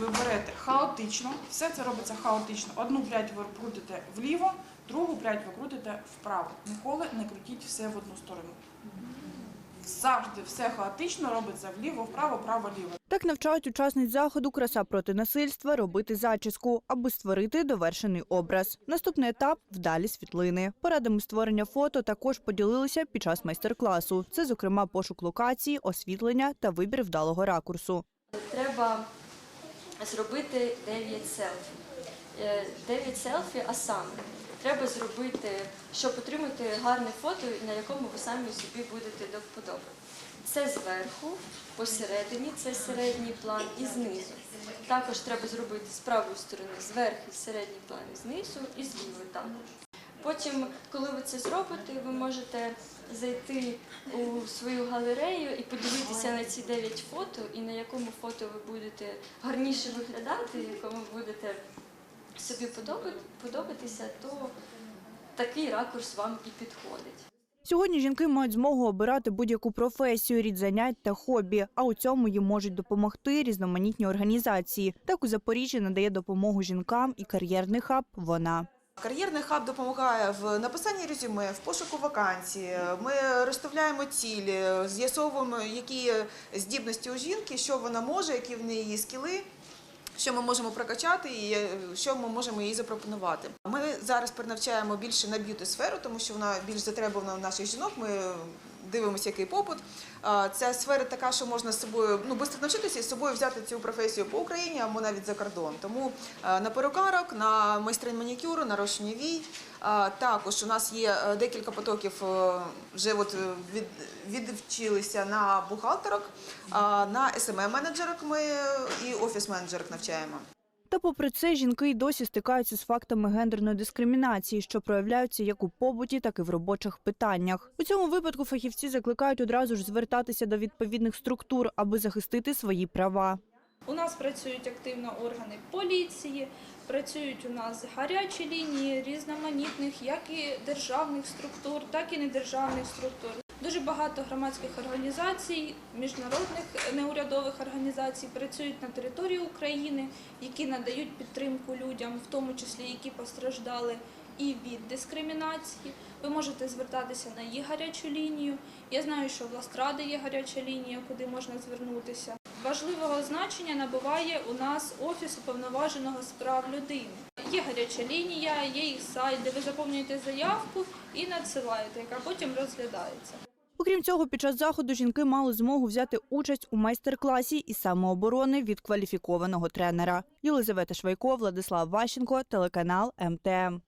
ви берете хаотично, все це робиться хаотично. Одну прядь ви крутите вліво, другу прядь ви крутите вправо. Ніколи не крутіть все в одну сторону. Завжди все хаотично робиться вліво, вправо, право, ліво. Так навчають учасниць заходу краса проти насильства робити зачіску, аби створити довершений образ. Наступний етап вдалі світлини. Порадами створення фото також поділилися під час майстер-класу. Це, зокрема, пошук локації, освітлення та вибір вдалого ракурсу. Треба зробити 9 селфі. Е, 9 селфі, а саме треба зробити, щоб отримати гарне фото, на якому ви самі собі будете до. Це зверху, посередині, це середній план і знизу. Також треба зробити з правої сторони зверху, середній план і знизу, і з лівої також. Потім, коли ви це зробите, ви можете зайти у свою галерею і подивитися на ці 9 фото, і на якому фото ви будете гарніше виглядати, якому будете собі подобатися, то такий ракурс вам і підходить. Сьогодні жінки мають змогу обирати будь-яку професію, рід занять та хобі. А у цьому їм можуть допомогти різноманітні організації. Так у Запоріжжі надає допомогу жінкам і кар'єрний хаб. Вона. Кар'єрний хаб допомагає в написанні резюме, в пошуку вакансій. Ми розставляємо цілі, з'ясовуємо, які здібності у жінки, що вона може, які в неї скіли. Що ми можемо прокачати і е, що ми можемо їй запропонувати. Ми зараз перенавчаємо більше на б'юті сферу, тому що вона більш затребувана в наших жінок. Ми дивимося, який попит. Ця сфера така, що можна з собою ну швидко навчитися і з собою взяти цю професію по Україні або навіть за кордон. Тому на перукарок, на майстрин манікюру, нарощення вій. Також у нас є е, декілька потоків. е, Вже от е, від, відвчилися на бухгалтерок, на smm менеджерок ми і офіс-менеджерок навчаємо. Та попри це, жінки й досі стикаються з фактами гендерної дискримінації, що проявляються як у побуті, так і в робочих питаннях. У цьому випадку фахівці закликають одразу ж звертатися до відповідних структур, аби захистити свої права. У нас працюють активно органи поліції, працюють у нас гарячі лінії різноманітних, як і державних структур, так і недержавних структур. Дуже багато громадських організацій, міжнародних неурядових організацій працюють на території України, які надають підтримку людям, в тому числі які постраждали і від дискримінації. Ви можете звертатися на їх гарячу лінію. Я знаю, що в Ластради є гаряча лінія, куди можна звернутися. Важливого значення набуває у нас офіс уповноваженого з прав людини. Є гаряча лінія, є їх сайт, де ви заповнюєте заявку і надсилаєте, яка потім розглядається. Окрім цього, під час заходу жінки мали змогу взяти участь у майстер-класі із самооборони від кваліфікованого тренера. Єлизавета Швайко, Владислав Ващенко, телеканал МТМ.